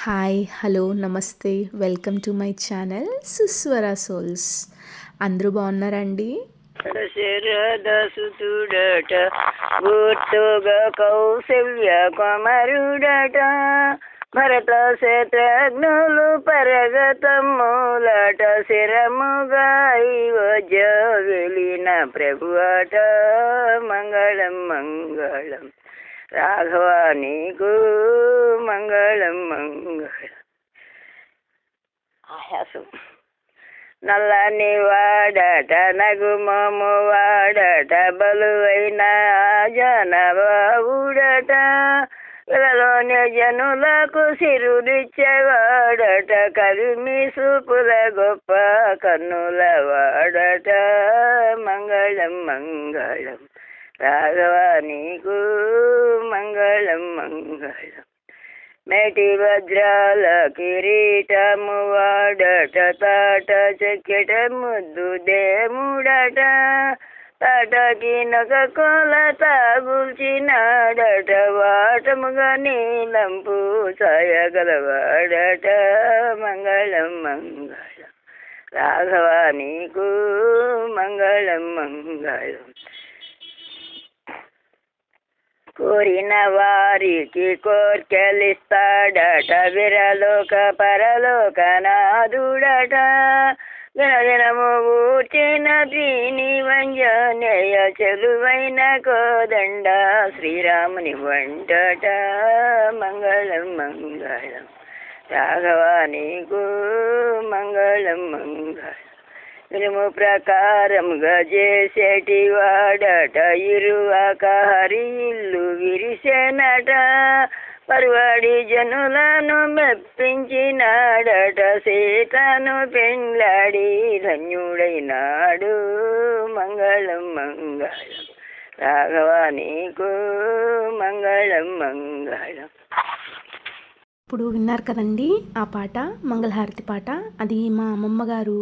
Hi hello నమస్తే welcome to my channel Suswara souls అందరూ బాగున్నారండి శరదసుతుడట గుర్తుగా కౌశల్య కుమరుడట భరత శత్రుఘ్నులు పరగతములట శిరముగా ఇవజ వెలిన ప్రభువట మంగళం మంగళం రాఘవ నీకు మంగళం మంగళం. ఆయాసం. నల్లని వాడట నగుమము వాడట బలువైన జనబాబుడట ఇలాలోని జనులకు సిరుడిచ్చేవాడట కరిమి సూపుల గొప్ప కన్నుల వాడట. మంగళం మంగళం. రాఘవ నీకు మంగళం మంగళం. మేటి వజ్రాల కిరీటము వాడట తాట చెక్కెట ముద్దు దేముడట తాటకి నొక కొల తాగుల్చినాడట వాటముగా నీలంపు సాయగలవాడట మంగళం మంగళం. రాఘవ నీకు మంగళం మంగళం. కోరిన వారికి కోర్కెలిస్తాడట విరలోక పరలోక నాదుడట. దినదినము ఊర్చిన దీని వంజనేయ చెలువైన కోదండ శ్రీరాముని వంటట. మంగళం మంగళం. రాఘవ మంగళం మంగళం. ఇరుము ప్రకారముగా చేసేటి వాడట. ఇరువాక హరి ఇల్లు విరిసెనట. పరువాడి జనులను మెప్పించినాడట. సీతను పెండ్లాడి ధన్యుడైనాడు. మంగళం మంగళం. రాఘవ నీకు మంగళం మంగళం. ఇప్పుడు విన్నారు కదండి ఆ పాట మంగళహారతి పాట. అది మా అమ్మమ్మ గారు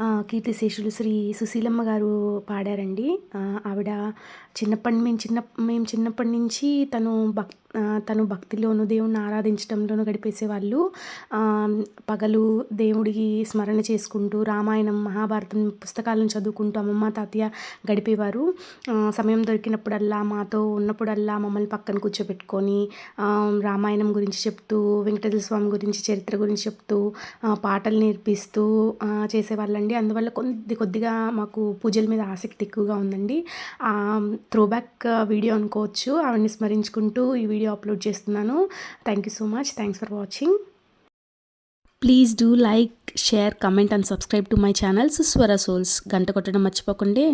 కీర్తిశేషులు శ్రీ సుశీలమ్మ గారు పాడారండి. ఆవిడ చిన్నప్పటి మేము చిన్న మేము చిన్నప్పటి నుంచి తను భక్ తను భక్తిలోను దేవుణ్ణి ఆరాధించడంలోనూ గడిపేసేవాళ్ళు. పగలు దేవుడికి స్మరణ చేసుకుంటూ రామాయణం మహాభారతం పుస్తకాలను చదువుకుంటూ అమ్మమ్మ తాతయ్య గడిపేవారు. సమయం దొరికినప్పుడల్లా మాతో ఉన్నప్పుడల్లా మమ్మల్ని పక్కన కూర్చోబెట్టుకొని రామాయణం గురించి చెప్తూ వెంకటేశ్వర స్వామి గురించి చరిత్ర గురించి చెప్తూ పాటలు నేర్పిస్తూ చేసేవాళ్ళండి. అందువల్ల కొద్ది కొద్దిగా మాకు పూజల మీద ఆసక్తి ఎక్కువగా ఉందండి. త్రోబ్యాక్ వీడియో అనుకోవచ్చు. ఆవిడని స్మరించుకుంటూ ఈ వీడియో అప్లోడ్ చేస్తున్నాను. Thank you so much thanks for watching please do like share comment and subscribe to my channel Suswara souls గంట కొట్టడం మర్చిపోకండి.